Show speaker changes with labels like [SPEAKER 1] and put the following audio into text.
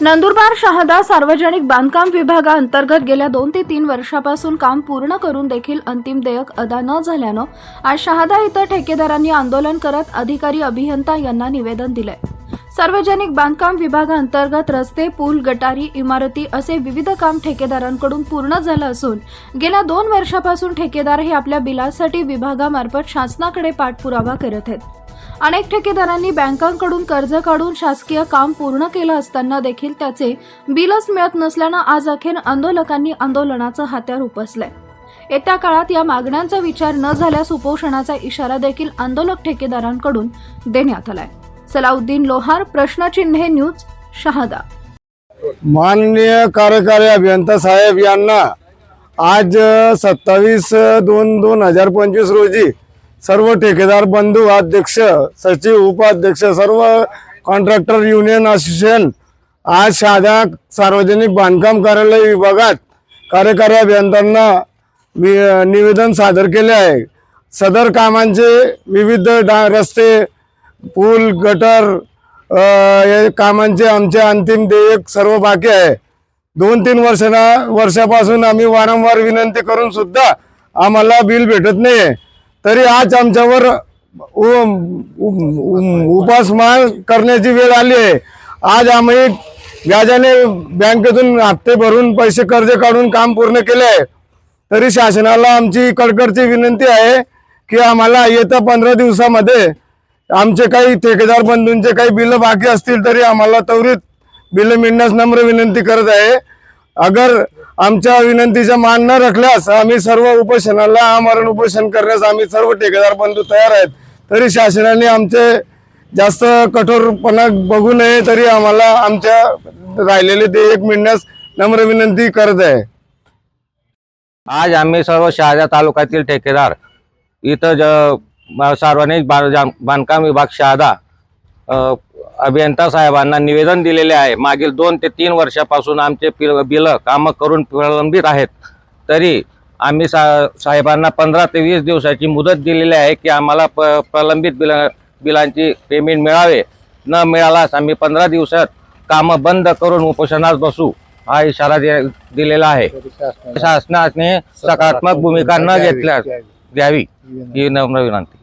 [SPEAKER 1] नंदुरबार शहादा सार्वजनिक बांधकाम विभागाअंतर्गत गेल्या दोन ते तीन वर्षापासून काम पूर्ण करून देखील अंतिम देयक अदा न झाल्यानं आज शहादा इथं ठेकेदारांनी आंदोलन करत अधिकारी अभियंता यांना निवेदन दिलंय. सार्वजनिक बांधकाम विभागाअंतर्गत रस्ते पूल गटारी इमारती असे विविध काम ठेकेदारांकडून पूर्ण झालं असून गेल्या दोन वर्षापासून ठेकेदार हे आपल्या बिलासाठी विभागामार्फत शासनाकडे पाठपुरावा करत आहेत. अनेक ठेकेदारांनी बँकांकडून कर्ज काढून शासकीय काम पूर्ण केलं असताना देखील त्याचे बिलच मिळत नसल्यानं आज अखेर आंदोलकांनी आंदोलनाचं हात्यार उपसलंय. येत्या काळात या मागण्यांचा विचार न झाल्यास उपोषणाचा इशारा देखील आंदोलक ठेकेदारांकडून देण्यात आलाय. सलाउद्दीन लोहार प्रश्नचिन्हे न्यूज शहादा.
[SPEAKER 2] माननीय कार्यकारी अभियंता साहेब यांना आज सत्तावीस दोन दोन हजार पंचवीस रोजी सर्व ठेकेदार बंधू अध्यक्ष सचिव उपाध्यक्ष सर्व कॉन्ट्रॅक्टर युनियन असोसिएशन आज साध्या सार्वजनिक बांधकाम कार्यालय विभागात कार्यकारी अभियंत्यांना वि- निवेदन सादर केले आहे. सदर कामांचे विविध डा रस्ते पूल गटर हे या कामांचे आमचे अंतिम देयक सर्व बाकी आहे. दोन तीन वर्षांना वर्षापासून आम्ही वारंवार विनंती करून सुद्धा आम्हाला बिल भेटत नाही तरी आज आमच्यावर उ- उपासमार करण्याची वेळ आली आहे. आज आम्ही व्याजाने बँकेतून हप्ते भरून पैसे कर्ज काढून काम पूर्ण केले आहे. तरी शासनाला आमची कडकडची विनंती आहे की आम्हाला येत्या पंधरा दिवसामध्ये आमचे काही ठेकेदार बंधूंचे काही बिलं बाकी असतील तरी आम्हाला त्वरित बिलं मिळण्यास नम्र विनंती करत आहे. अगर आमच्या विनंतीचा मान न रखल्यास आम्ही सर्व उपोषणाला आमरण उपोषण करण्यास आम्ही सर्व ठेकेदार बंधू तयार आहेत. तरी शासनाने आमचे जास्त कठोरपणा बघू नये तरी आम्हाला आमच्या राहिलेले ते एक मिळण्यास नम्र विनंती करत आहे.
[SPEAKER 3] आज आम्ही सर्व शहादा तालुक्यातील ठेकेदार इथं ज सार्वजनिक जाम- बांधकाम विभाग शहादा अभियंता साहेबांना निवेदन दिलेले आहे. मागील दोन ते तीन वर्षापासून आमचे पिल बिलं कामं करून प्रलंबित आहेत. तरी आम्ही सा साहेबांना पंधरा ते वीस दिवसाची मुदत दिलेली आहे की आम्हाला प प्रलंबित बिल बिलांची पेमेंट मिळावे. न मिळाल्यास आम्ही पंधरा दिवसात कामं बंद करून उपोषणास बसू हा इशारा दे दिलेला आहे. शासनाने सकारात्मक भूमिका न घेतल्यास द्यावी. ही नम्र विनंती.